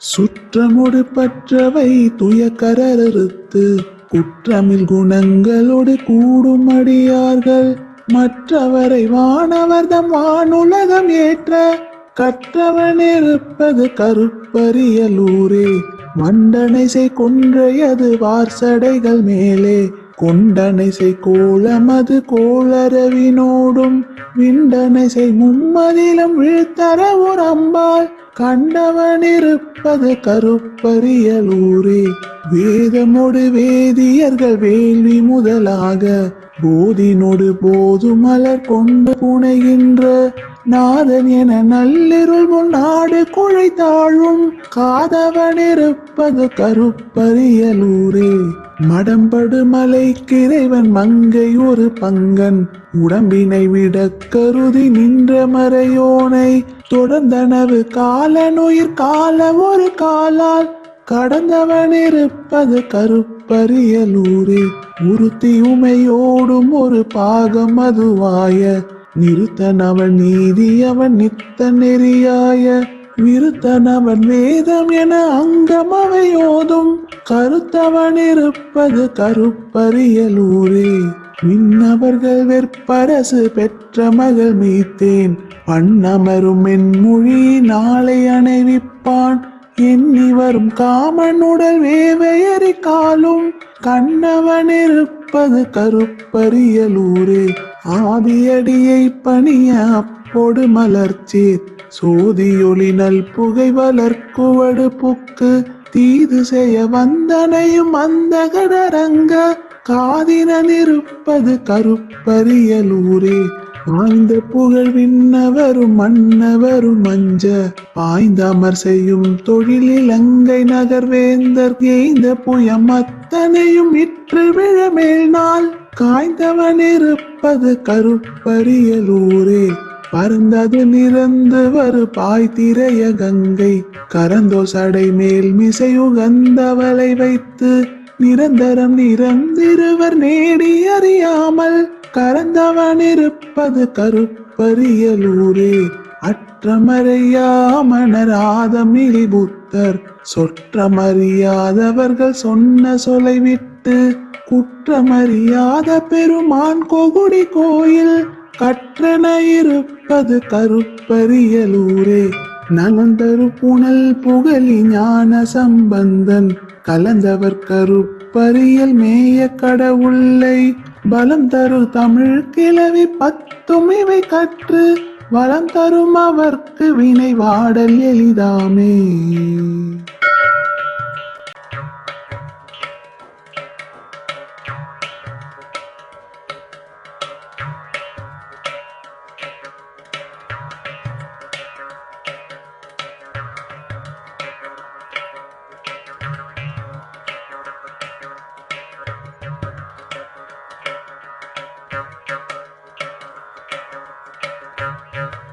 சுற்றமோடு பற்றவை துயக்கரறுத்து குற்றமில் குணங்களோடு கூடும் அடியார்கள். மற்றவரை வானவர்தம் வானுலகம் ஏற்ற கற்றவன் இருப்பது கருப்பரியலூரே மண்டனைசை கொன்றையது வார்சடைகள் மேலே கொண்டனைசை கோலமது கோளரவினோடும் விண்டனைசை மும்மதிலும் விழுத்தர ஒரு அம்பாள். கண்டவன் இருப்பது கருப்பரியலூரே. வேதமொடு வேதியர்கள் வேள்வி முதலாக போதினொடு போது மலர் கொண்டு புனைகின்ற நாதன் என நல்லிருள் முன்னாடு குழைத்தாழும் காதவன் இருப்பது கருப்பரியலூரே. மடம்படு மலைக்கு இறைவன் மங்கை ஒரு பங்கன் உடம்பினை விட கருதி நின்ற மறையோனை தொடர்ந்தனவு காலனுயிர் கால ஒரு காலால் கடந்தவன் இருப்பது கருப்பரியலூரே உறுத்தி உமையோடும் ஒரு பாகம் அதுவாய நிறுத்தனவன் நீதி அவன் நித்த நெறியாய. விருத்தனவன் வேதம் என அங்கம் அவையோதும். கருத்தவன் இருப்பது கருப்பரியலூரே விண்ணவர்கள் வெற்பரசு பெற்ற மகள் மீத்தேன். பண்ணமரும் என் மொழி நாளை அணைவிப்பான் எண்ணி வரும் காமனுடல் வேவையறி காலும் கண்ணவன் இருப்பது கருப்பரியலூரே. ஆதியடியை பணிய அப்போடு மலர்ச்சீர். சோதியொளி நல் புகை வளர்க்குவடு புக்கு தீது செய்ய வந்தனையும் அந்த கடரங்க காதினன் இருப்பது கருப்பரியலூரே. வாய்ந்த புகழ் விண்ணவரும் மன்னவரும் மஞ்ச பாய்ந்த அமர் செய்யும் தொழிலில் அங்கை நகர்வேந்தர் ஏய்ந்த புயம் அத்தனையும் இற்று விழமேல் நாள். காய்ந்தவன் இருப்பது கருப்பரியலூரே பறந்தது நிறந்து வரு பாய் திரைய கங்கை. கரந்தோ சடை மேல் மிசையுகந்தவளை வைத்து நிரந்தரம் நிரந்திருவர் நேடி அறியாமல் கரந்தவன் இருப்பது கருப்பரியலூரே. அற்றமறையாமணராதமிழி புத்தர் சொற்றமறியாதவர்கள் சொன்ன சொலை விட்டு குற்றமறியாத பெருமான் கொகுடி கோயில் கற்றன இருப்பது கருப்பரியலூரே. நலந்தரு புனல் புகழி ஞான சம்பந்தன் கலந்தவர் பரியல் மேய கடவுளை பலம் தரு தமிழ் கிளவி பத்துமிவை கற்று வளம் தரும் அவர்க்கு வினை வாடல் எளிதாமே.